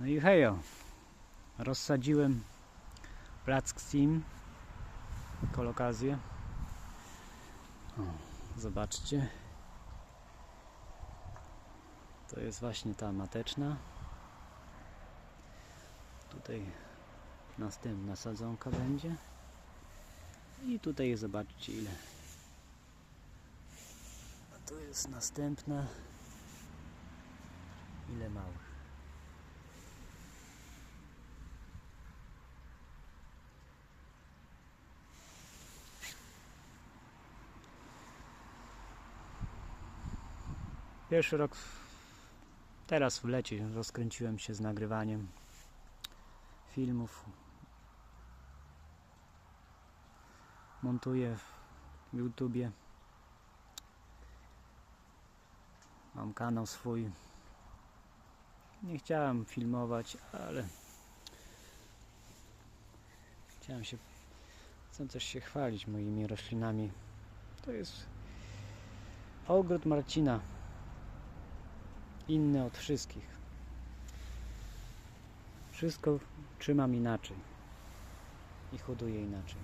No i hejo, rozsadziłem plack Steam, kolokazję. O, zobaczcie. To jest właśnie ta mateczna. Tutaj następna sadzonka będzie. I tutaj zobaczcie ile. A tu jest następna. Ile małych. Pierwszy rok teraz w lecie rozkręciłem się z nagrywaniem filmów. Montuję w YouTubie. Mam kanał swój. Nie chciałem filmować, ale chciałem się chcę też się chwalić moimi roślinami. To jest ogród Marcina. Inny od wszystkich. Wszystko trzymam inaczej i hoduję inaczej.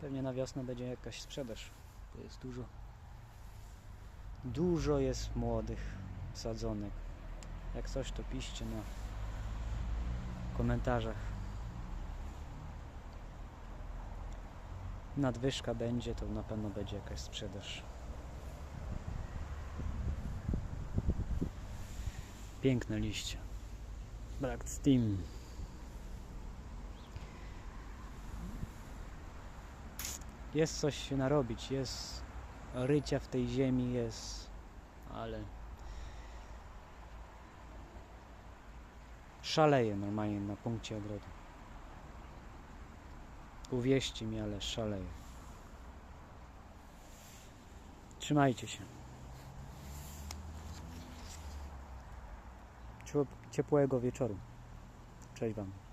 Pewnie na wiosnę będzie jakaś sprzedaż. To jest dużo. Dużo jest młodych sadzonek. Jak coś to piszcie na komentarzach. Nadwyżka będzie, to na pewno będzie jakaś sprzedaż. Piękne liście. Black Steam. Jest coś się narobić, jest rycia w tej ziemi, jest, ale szaleje normalnie na punkcie ogrodu. Uwierzcie mi, ale szaleje. Trzymajcie się. Ciepłego wieczoru. Cześć Wam.